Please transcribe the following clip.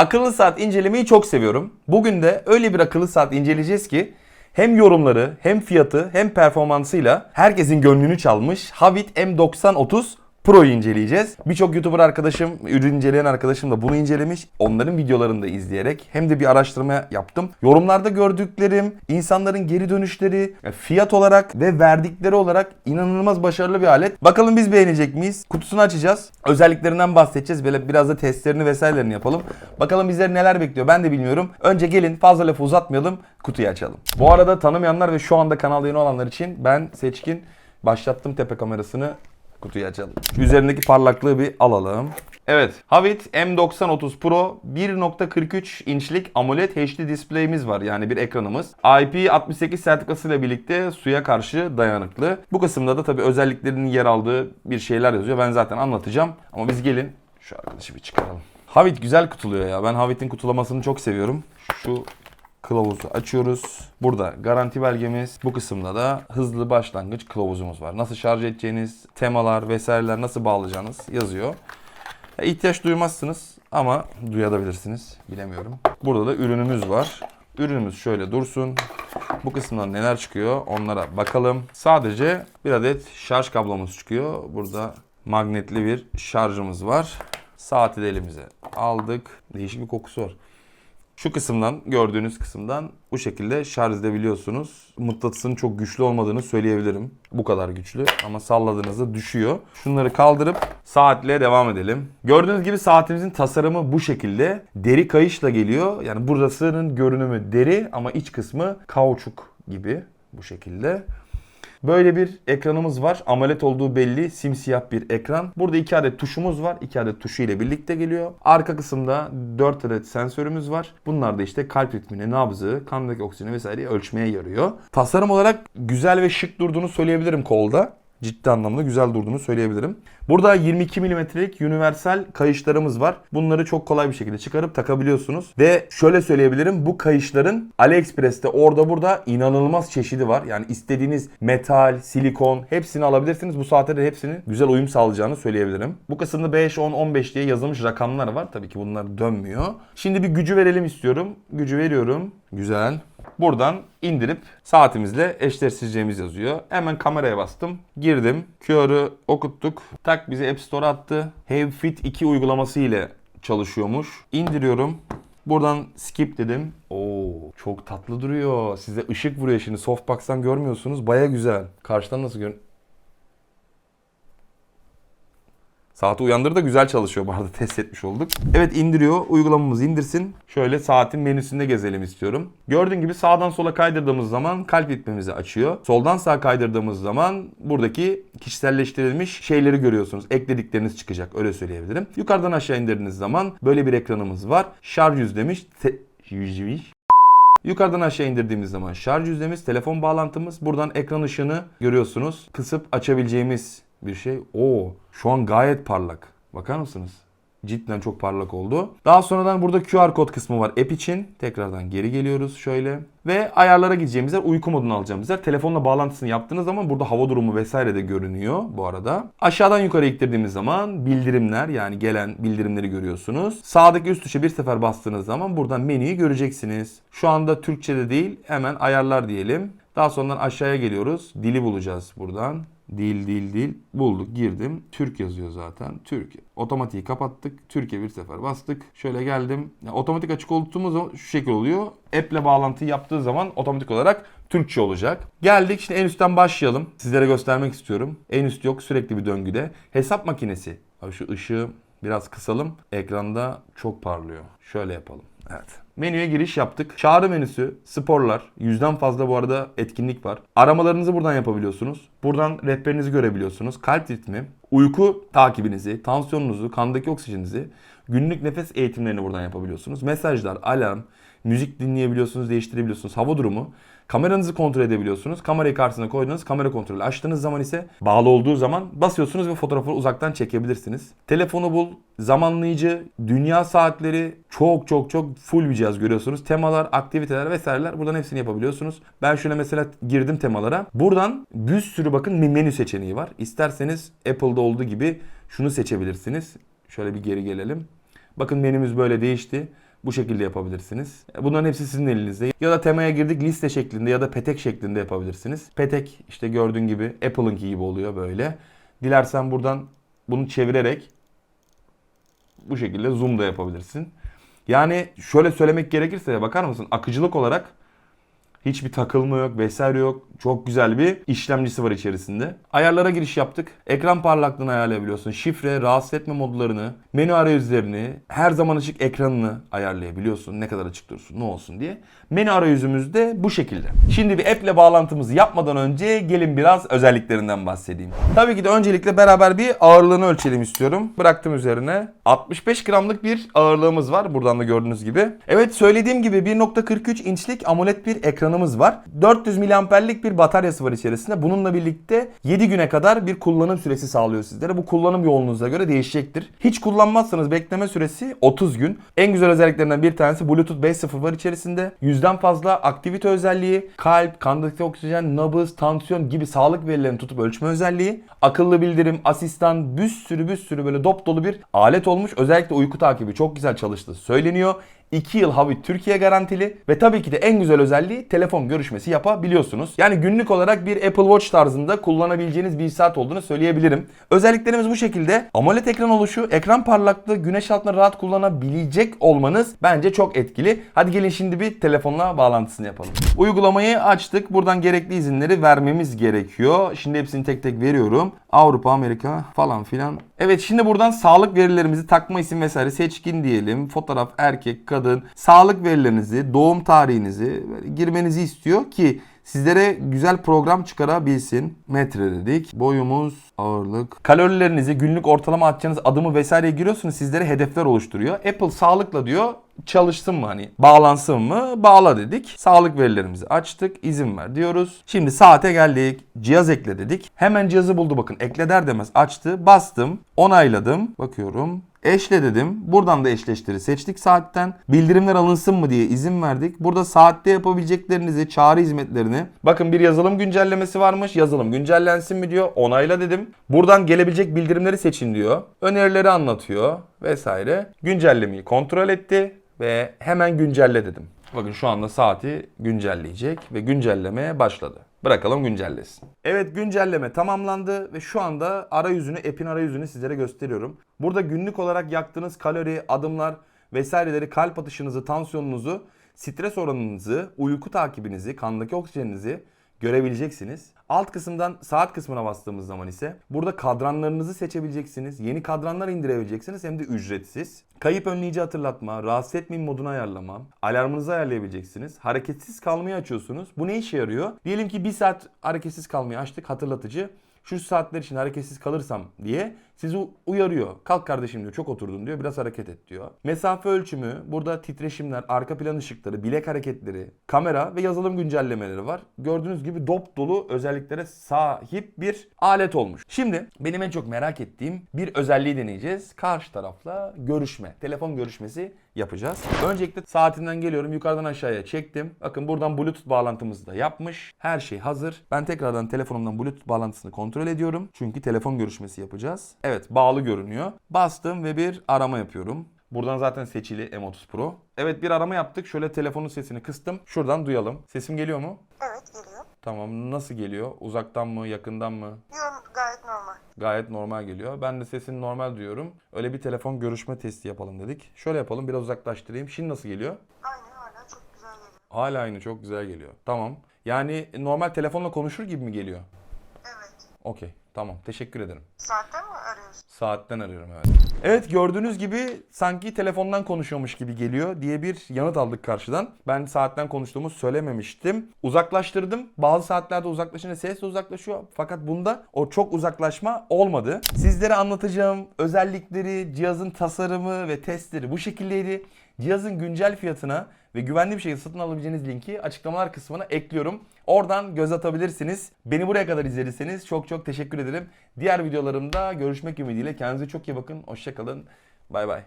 Akıllı saat incelemeyi çok seviyorum. Bugün de öyle bir akıllı saat inceleyeceğiz ki hem yorumları, hem fiyatı, hem performansıyla herkesin gönlünü çalmış Havit M9030 Pro'yu inceleyeceğiz. Birçok YouTuber arkadaşım, ürün inceleyen arkadaşım da bunu incelemiş. Onların videolarını da izleyerek hem de bir araştırma yaptım. Yorumlarda gördüklerim, insanların geri dönüşleri, fiyat olarak ve verdikleri olarak inanılmaz başarılı bir alet. Bakalım biz beğenecek miyiz? Kutusunu açacağız. Özelliklerinden bahsedeceğiz. Böyle biraz da testlerini vesairelerini yapalım. Bakalım bizleri neler bekliyor ben de bilmiyorum. Önce gelin fazla lafı uzatmayalım. Kutuyu açalım. Bu arada tanımayanlar ve şu anda kanalda yeni olanlar için ben Seçkin başlattım tepe kamerasını kutuyu açalım. Üzerindeki parlaklığı bir alalım. Evet, Havit M9030 Pro 1.43 inçlik AMOLED HD display'imiz var. Yani bir ekranımız. IP68 sertifikasıyla birlikte suya karşı dayanıklı. Bu kısımda da tabii özelliklerinin yer aldığı bir şeyler yazıyor. Ben zaten anlatacağım. Ama biz gelin şu arkadaşı bir çıkaralım. Havit güzel kutuluyor ya. Ben Havit'in kutulamasını çok seviyorum. Şu kılavuzu açıyoruz. Burada garanti belgemiz. Bu kısımda da hızlı başlangıç kılavuzumuz var. Nasıl şarj edeceğiniz, temalar vesaireler nasıl bağlayacağınız yazıyor. Ya, ihtiyaç duymazsınız ama duyabilirsiniz. Bilemiyorum. Burada da ürünümüz var. Ürünümüz şöyle dursun. Bu kısımdan neler çıkıyor onlara bakalım. Sadece bir adet şarj kablomuz çıkıyor. Burada magnetli bir şarjımız var. Saati de elimize aldık. Değişik bir kokusu var. Şu kısımdan gördüğünüz kısımdan bu şekilde şarj edebiliyorsunuz. Mıknatısının çok güçlü olmadığını söyleyebilirim. Bu kadar güçlü ama salladığınızda düşüyor. Şunları kaldırıp saatle devam edelim. Gördüğünüz gibi saatimizin tasarımı bu şekilde. Deri kayışla geliyor. Yani burasının görünümü deri ama iç kısmı kauçuk gibi bu şekilde. Böyle bir ekranımız var. AMOLED olduğu belli. Simsiyah bir ekran. Burada iki adet tuşumuz var. İki adet tuşu ile birlikte geliyor. Arka kısımda 4 adet sensörümüz var. Bunlar da işte kalp ritmini, nabzı, kandaki oksijeni vesaireyi ölçmeye yarıyor. Tasarım olarak güzel ve şık durduğunu söyleyebilirim kolda ciddi anlamda güzel durduğunu söyleyebilirim. Burada 22 mm'lik universal kayışlarımız var. Bunları çok kolay bir şekilde çıkarıp takabiliyorsunuz. Ve şöyle söyleyebilirim bu kayışların AliExpress'te orada burada inanılmaz çeşidi var. Yani istediğiniz metal, silikon hepsini alabilirsiniz. Bu saatlerde hepsinin güzel uyum sağlayacağını söyleyebilirim. Bu kısımda 5, 10, 15 diye yazılmış rakamlar var. Tabii ki bunlar dönmüyor. Şimdi bir gücü verelim istiyorum. Gücü veriyorum. Güzel. Buradan indirip saatimizle eşleştireceğimiz yazıyor. Hemen kameraya bastım. Girdim. QR'ı okuttuk. Tak bizi App Store attı. HaveFit 2 uygulaması ile çalışıyormuş. İndiriyorum. Buradan skip dedim. Oo çok tatlı duruyor. Size ışık vuruyor şimdi. Softbox'tan görmüyorsunuz. Baya güzel. Karşıdan nasıl görün? Saati uyandırdı da güzel çalışıyor bu arada test etmiş olduk. Evet indiriyor. Uygulamamız indirsin. Şöyle saatin menüsünde gezelim istiyorum. Gördüğün gibi sağdan sola kaydırdığımız zaman kalp ritmimizi açıyor. Soldan sağa kaydırdığımız zaman buradaki kişiselleştirilmiş şeyleri görüyorsunuz. Ekledikleriniz çıkacak öyle söyleyebilirim. Yukarıdan aşağı indirdiğiniz zaman böyle bir ekranımız var. Şarj yüzdemiş. Te- yüzdemiş. Yukarıdan aşağı indirdiğimiz zaman şarj yüzdemiz, telefon bağlantımız. Buradan ekran ışığını görüyorsunuz. Kısıp açabileceğimiz bir şey. Oo, şu an gayet parlak. Bakar mısınız? Cidden çok parlak oldu. Daha sonradan burada QR kod kısmı var app için. Tekrardan geri geliyoruz şöyle. Ve ayarlara gideceğimiz yer uyku modunu alacağımız yer. Telefonla bağlantısını yaptığınız zaman burada hava durumu vesaire de görünüyor bu arada. Aşağıdan yukarı ittirdiğimiz zaman bildirimler yani gelen bildirimleri görüyorsunuz. Sağdaki üst tuşa bir sefer bastığınız zaman buradan menüyü göreceksiniz. Şu anda Türkçe'de değil hemen ayarlar diyelim. Daha sonradan aşağıya geliyoruz. Dili bulacağız buradan. Dil dil dil bulduk girdim. Türk yazıyor zaten. Türkiye. Otomatiği kapattık. Türkiye bir sefer bastık. Şöyle geldim. Ya, otomatik açık olduğumuz zaman şu şekil oluyor. App ile bağlantıyı yaptığı zaman otomatik olarak Türkçe olacak. Geldik şimdi en üstten başlayalım. Sizlere göstermek istiyorum. En üst yok sürekli bir döngüde. Hesap makinesi. Abi şu ışığı biraz kısalım. Ekranda çok parlıyor. Şöyle yapalım. Evet. Menüye giriş yaptık. Çağrı menüsü, sporlar, yüzden fazla bu arada etkinlik var. Aramalarınızı buradan yapabiliyorsunuz. Buradan rehberinizi görebiliyorsunuz. Kalp ritmi, uyku takibinizi, tansiyonunuzu, kandaki oksijeninizi, günlük nefes eğitimlerini buradan yapabiliyorsunuz. Mesajlar, alarm, müzik dinleyebiliyorsunuz, değiştirebiliyorsunuz. Hava durumu, Kameranızı kontrol edebiliyorsunuz. Kamerayı karşısına koydunuz. Kamera kontrolü açtığınız zaman ise bağlı olduğu zaman basıyorsunuz ve fotoğrafı uzaktan çekebilirsiniz. Telefonu bul, zamanlayıcı, dünya saatleri çok çok çok full bir cihaz görüyorsunuz. Temalar, aktiviteler vesaireler buradan hepsini yapabiliyorsunuz. Ben şöyle mesela girdim temalara. Buradan bir sürü bakın menü seçeneği var. İsterseniz Apple'da olduğu gibi şunu seçebilirsiniz. Şöyle bir geri gelelim. Bakın menümüz böyle değişti. Bu şekilde yapabilirsiniz. Bunların hepsi sizin elinizde. Ya da temaya girdik liste şeklinde ya da petek şeklinde yapabilirsiniz. Petek işte gördüğün gibi Apple'ınki gibi oluyor böyle. Dilersen buradan bunu çevirerek bu şekilde zoom da yapabilirsin. Yani şöyle söylemek gerekirse bakar mısın? Akıcılık olarak hiçbir takılma yok vesaire yok. Çok güzel bir işlemcisi var içerisinde. Ayarlara giriş yaptık. Ekran parlaklığını ayarlayabiliyorsun. Şifre, rahatsız etme modlarını, menü arayüzlerini, her zaman açık ekranını ayarlayabiliyorsun. Ne kadar açık dursun, ne olsun diye. Menü arayüzümüz de bu şekilde. Şimdi bir app ile bağlantımızı yapmadan önce gelin biraz özelliklerinden bahsedeyim. Tabii ki de öncelikle beraber bir ağırlığını ölçelim istiyorum. Bıraktım üzerine. 65 gramlık bir ağırlığımız var. Buradan da gördüğünüz gibi. Evet söylediğim gibi 1.43 inçlik AMOLED bir ekranımız var. 400 miliamperlik bir bataryası var içerisinde. Bununla birlikte 7 güne kadar bir kullanım süresi sağlıyor sizlere. Bu kullanım yoğunluğunuza göre değişecektir. Hiç kullanmazsanız bekleme süresi 30 gün. En güzel özelliklerinden bir tanesi Bluetooth 5.0 var içerisinde. Yüzden fazla aktivite özelliği, kalp, kandaki oksijen, nabız, tansiyon gibi sağlık verilerini tutup ölçme özelliği, akıllı bildirim, asistan, bir sürü bir sürü böyle dop dolu bir alet olmuş. Özellikle uyku takibi çok güzel çalıştığı söyleniyor. 2 yıl Havit Türkiye garantili ve tabii ki de en güzel özelliği telefon görüşmesi yapabiliyorsunuz. Yani günlük olarak bir Apple Watch tarzında kullanabileceğiniz bir saat olduğunu söyleyebilirim. Özelliklerimiz bu şekilde. AMOLED ekran oluşu, ekran parlaklığı, güneş altında rahat kullanabilecek olmanız bence çok etkili. Hadi gelin şimdi bir telefonla bağlantısını yapalım. Uygulamayı açtık. Buradan gerekli izinleri vermemiz gerekiyor. Şimdi hepsini tek tek veriyorum. Avrupa, Amerika falan filan. Evet şimdi buradan sağlık verilerimizi takma isim vesaire seçkin diyelim. Fotoğraf erkek, kadın. Sağlık verilerinizi, doğum tarihinizi girmenizi istiyor ki sizlere güzel program çıkarabilsin. Metre dedik. Boyumuz, ağırlık. Kalorilerinizi, günlük ortalama atacağınız adımı vesaire giriyorsunuz. Sizlere hedefler oluşturuyor. Apple sağlıkla diyor çalışsın mı hani bağlansın mı bağla dedik. Sağlık verilerimizi açtık izin ver diyoruz. Şimdi saate geldik cihaz ekle dedik. Hemen cihazı buldu bakın ekle der demez açtı bastım onayladım bakıyorum. Eşle dedim. Buradan da eşleştiri seçtik saatten. Bildirimler alınsın mı diye izin verdik. Burada saatte yapabileceklerinizi, çağrı hizmetlerini. Bakın bir yazılım güncellemesi varmış. Yazılım güncellensin mi diyor. Onayla dedim. Buradan gelebilecek bildirimleri seçin diyor. Önerileri anlatıyor vesaire. Güncellemeyi kontrol etti ve hemen güncelle dedim. Bakın şu anda saati güncelleyecek ve güncellemeye başladı. Bırakalım güncellesin. Evet güncelleme tamamlandı ve şu anda arayüzünü, app'in arayüzünü sizlere gösteriyorum. Burada günlük olarak yaktığınız kalori, adımlar vesaireleri, kalp atışınızı, tansiyonunuzu, stres oranınızı, uyku takibinizi, kandaki oksijeninizi görebileceksiniz. Alt kısımdan saat kısmına bastığımız zaman ise burada kadranlarınızı seçebileceksiniz. Yeni kadranlar indirebileceksiniz hem de ücretsiz. Kayıp önleyici hatırlatma, rahatsız etmeyin modunu ayarlama, alarmınızı ayarlayabileceksiniz. Hareketsiz kalmayı açıyorsunuz. Bu ne işe yarıyor? Diyelim ki bir saat hareketsiz kalmayı açtık hatırlatıcı. Şu saatler için hareketsiz kalırsam diye sizi uyarıyor. Kalk kardeşim diyor çok oturdun diyor biraz hareket et diyor. Mesafe ölçümü burada titreşimler, arka plan ışıkları, bilek hareketleri, kamera ve yazılım güncellemeleri var. Gördüğünüz gibi dop dolu özelliklere sahip bir alet olmuş. Şimdi benim en çok merak ettiğim bir özelliği deneyeceğiz. Karşı tarafla görüşme, telefon görüşmesi yapacağız. Öncelikle saatinden geliyorum yukarıdan aşağıya çektim. Bakın buradan bluetooth bağlantımızı da yapmış. Her şey hazır. Ben tekrardan telefonumdan bluetooth bağlantısını kontrol ediyorum. Çünkü telefon görüşmesi yapacağız. Evet bağlı görünüyor. Bastım ve bir arama yapıyorum. Buradan zaten seçili M30 Pro. Evet bir arama yaptık. Şöyle telefonun sesini kıstım. Şuradan duyalım. Sesim geliyor mu? Evet geliyor. Tamam. Nasıl geliyor? Uzaktan mı? Yakından mı? Yok gayet normal. Gayet normal geliyor. Ben de sesini normal duyuyorum. Öyle bir telefon görüşme testi yapalım dedik. Şöyle yapalım. Biraz uzaklaştırayım. Şimdi nasıl geliyor? Aynı hala çok güzel geliyor. Hala aynı. Çok güzel geliyor. Tamam. Yani normal telefonla konuşur gibi mi geliyor? Evet. Okey. Tamam. Teşekkür ederim. Arıyorsun? Saatten arıyorum evet. Evet gördüğünüz gibi sanki telefondan konuşuyormuş gibi geliyor diye bir yanıt aldık karşıdan. Ben saatten konuştuğumu söylememiştim. Uzaklaştırdım. Bazı saatlerde uzaklaşınca ses de uzaklaşıyor. Fakat bunda o çok uzaklaşma olmadı. Sizlere anlatacağım özellikleri, cihazın tasarımı ve testleri bu şekildeydi. Cihazın güncel fiyatına ve güvenli bir şekilde satın alabileceğiniz linki açıklamalar kısmına ekliyorum. Oradan göz atabilirsiniz. Beni buraya kadar izlediyseniz çok çok teşekkür ederim. Diğer videolarımda görüşmek ümidiyle. Kendinize çok iyi bakın. Hoşçakalın. Bay bay.